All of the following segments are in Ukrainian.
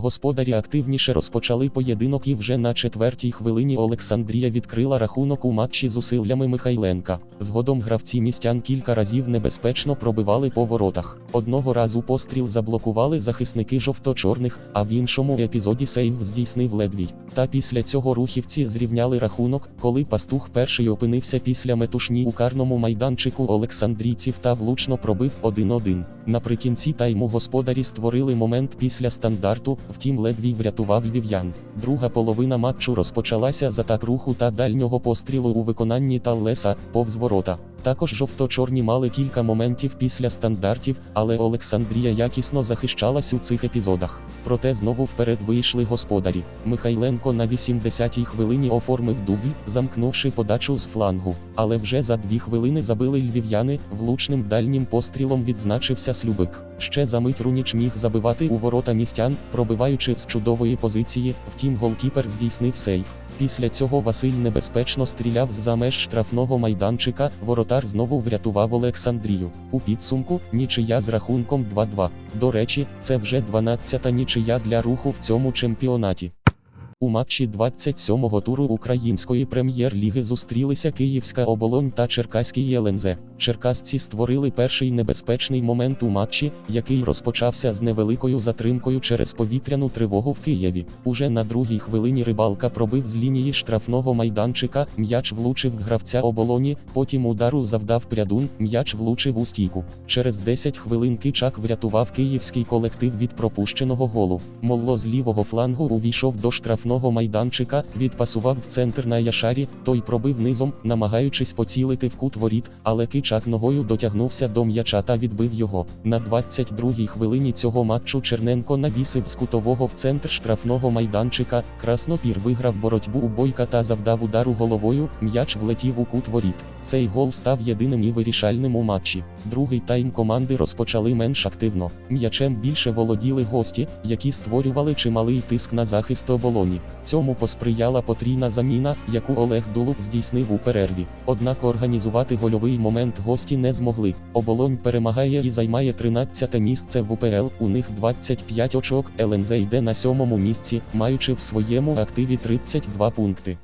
Господарі активніше розпочали поєдинок і вже на четвертій хвилині Олександрія відкрила рахунок у матчі з усиллями Михайленка. Згодом гравці містян кілька разів небезпечно пробивали по воротах. Одного разу постріл заблокували захисники жовто-чорних, а в іншому епізоді сейв здійснив Ледвій. Та після цього рухівці зрівняли рахунок, коли пастух перший опинився після метушні у карному майданчику Олександрійців та влучно пробив 1-1. Наприкінці тайму господарі створили момент після стандарту, втім Ледвій врятував львів'ян. Друга половина матчу розпочалася з атак руху та дальнього пострілу у виконанні Таллеса повз ворота. Також жовто-чорні мали кілька моментів після стандартів, але Олександрія якісно захищалась у цих епізодах. Проте знову вперед вийшли господарі. Михайленко на 80-й хвилині оформив дубль, замкнувши подачу з флангу. Але вже за дві хвилини забили львів'яни, влучним дальнім пострілом відзначився Слюбик. Ще за мить Руніч міг забивати у ворота містян, пробиваючи з чудової позиції, втім голкіпер здійснив сейв. Після цього Василь небезпечно стріляв з-за меж штрафного майданчика, воротар знову врятував Олександрію. У підсумку нічия з рахунком 2-2. До речі, це вже 12-та нічия для руху в цьому чемпіонаті. У матчі 27-го туру Української прем'єр-ліги зустрілися Київська оболонь та Черкаський ЄЛНЗ. Черкасці створили перший небезпечний момент у матчі, який розпочався з невеликою затримкою через повітряну тривогу в Києві. Уже на другій хвилині рибалка пробив з лінії штрафного майданчика, м'яч влучив в гравця оболоні, потім удару завдав прядун, м'яч влучив у стійку. Через 10 хвилин Кичак врятував київський колектив від пропущеного голу. Молло з лівого флангу увійшов до штрафного майданчика, відпасував в центр на Яшарі, той пробив низом, намагаючись поцілити в кут воріт, але Кичак ногою дотягнувся до м'яча та відбив його. На 22-й хвилині цього матчу Черненко навісив з кутового в центр штрафного майданчика. Краснопір виграв боротьбу у бойка та завдав удару головою. М'яч влетів у кут воріт. Цей гол став єдиним і вирішальним у матчі. Другий тайм команди розпочали менш активно. М'ячем більше володіли гості, які створювали чималий тиск на захист оболоні. Цьому посприяла потрійна заміна, яку Олег Дулуб здійснив у перерві. Однак організувати гольовий момент гості не змогли. Оболонь перемагає і займає 13 місце в УПЛ. У них 25 очок. ЛНЗ йде на сьомому місці, маючи в своєму активі 32 пункти.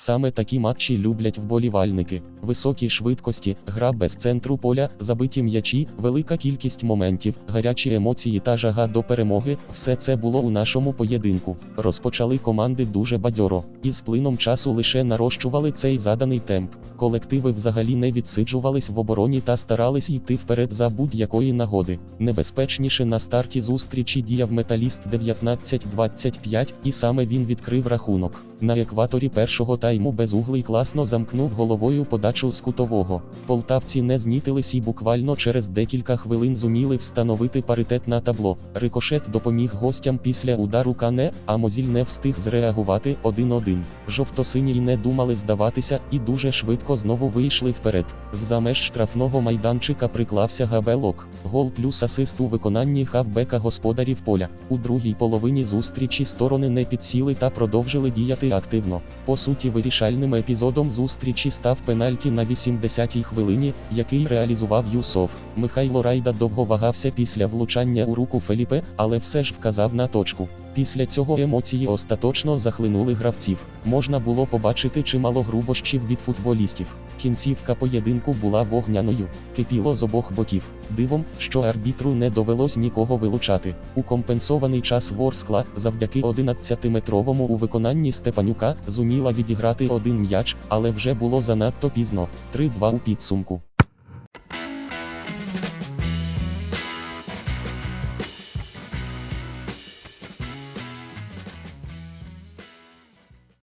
Саме такі матчі люблять вболівальники. Високі швидкості, гра без центру поля, забиті м'ячі, велика кількість моментів, гарячі емоції та жага до перемоги все це було у нашому поєдинку. Розпочали команди дуже бадьоро, і з плином часу лише нарощували цей заданий темп. Колективи взагалі не відсиджувались в обороні та старались йти вперед за будь-якої нагоди. Небезпечніше на старті зустрічі діяв металіст 19-25, і саме він відкрив рахунок. На екваторі першого тайму безуглий класно замкнув головою подачу з кутового. Полтавці не знітились і буквально через декілька хвилин зуміли встановити паритет на табло. Рикошет допоміг гостям після удару кане, а Мозіль не встиг зреагувати 1-1. Жовто-сині не думали здаватися, і дуже швидко знову вийшли вперед. З-за меж штрафного майданчика приклався габелок. Гол плюс асист у виконанні хавбека господарів поля. У другій половині зустрічі сторони не підсіли та продовжили діяти активно. По суті, вирішальним епізодом зустрічі став пенальті на 80-й хвилині, який реалізував Юсов. Михайло Райда довго вагався після влучання у руку Феліпе, але все ж вказав на точку. Після цього емоції остаточно захлинули гравців. Можна було побачити чимало грубощів від футболістів. Кінцівка поєдинку була вогняною, кипіло з обох боків. Дивом, що арбітру не довелось нікого вилучати. У компенсований час Ворскла, завдяки 11-метровому у виконанні Степанюка, зуміла відіграти один м'яч, але вже було занадто пізно. 3-2 у підсумку.